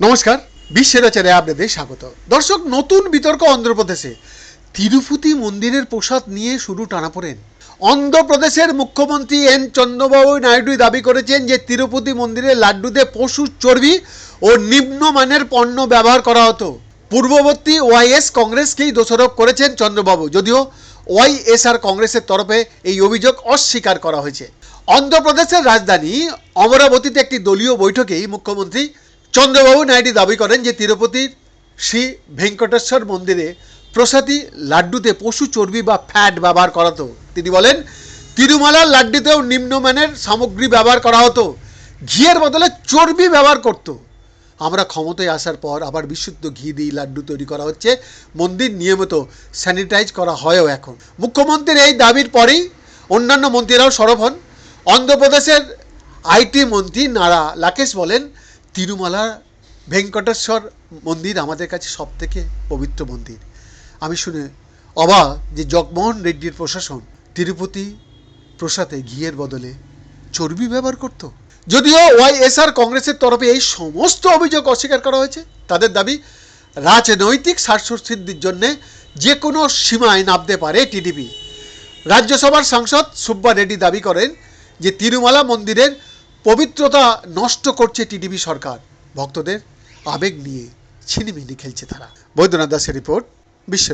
নমস্কার, বিশ্বের আচারে আপনাদের স্বাগত। দর্শক, নতুন বিতর্ক অন্ধ্রপ্রদেশে। তিরুপতি মন্দিরের প্রসাদ নিয়ে শুরু টানাপোড়েন অন্ধ্রপ্রদেশের মুখ্যমন্ত্রী এন চন্দ্রবাবু নাইডু দাবি করেছেন যে তিরুপতি মন্দিরের লাড্ডুতে পশু চর্বি ও নিম্নমানের পণ্য ব্যবহার করা হতো। পূর্ববর্তী ওয়াইএস কংগ্রেসকেই দোষারোপ করেছেন চন্দ্রবাবু। যদিও ওয়াইএসআর কংগ্রেসের তরফে এই অভিযোগ অস্বীকার করা হয়েছে। অন্ধ্রপ্রদেশের রাজধানী অমরাবতীতে একটি দলীয় বৈঠকেই মুখ্যমন্ত্রী চন্দ্রবাবু নাইডু দাবি করেন যে তিরুপতির শ্রী ভেঙ্কটেশ্বর মন্দিরে প্রসাদী লাড্ডুতে পশু চর্বি বা ফ্যাট ব্যবহার করা হতো। তিনি বলেন, তিরুমালার লাড্ডুতেও নিম্নমানের সামগ্রী ব্যবহার করা হতো। ঘিয়ের বদলে চর্বি ব্যবহার করতো। আমরা ক্ষমতায় আসার পর আবার বিশুদ্ধ ঘি দিয়ে লাড্ডু তৈরি করা হচ্ছে। মন্দির নিয়মিত স্যানিটাইজ করা হয়ও এখন। মুখ্যমন্ত্রীর এই দাবির পরেই অন্যান্য মন্ত্রীরাও সরব হন। অন্ধ্রপ্রদেশের আইটি মন্ত্রী নারা লাকেশ বলেন, তিরুমালা ভেঙ্কটেশ্বর মন্দির আমাদের কাছে সব থেকে পবিত্র মন্দির। আমি শুনে অবাক যে জগমোহন রেড্ডির প্রশাসন তিরুপতি প্রসাদে ঘিয়ের বদলে চর্বি ব্যবহার করত। যদিও ওয়াইএসআর কংগ্রেসের তরফে এই সমস্ত অভিযোগ অস্বীকার করা হয়েছে, তাদের দাবি রাজনৈতিক স্বার্থসিদ্ধির জন্য যে কোনো সীমায় নামতে পারে টিডিপি। রাজ্যসভার সাংসদ সুব্বা রেড্ডি দাবি করেন যে তিরুমালা মন্দিরের পবিত্রতা নষ্ট করছে টিডিপি সরকার। ভক্তদের আবেগ নিয়ে ছিনিমিনি খেলছে তারা। বৈদ্যনাথ দাসের রিপোর্ট বিশ্ব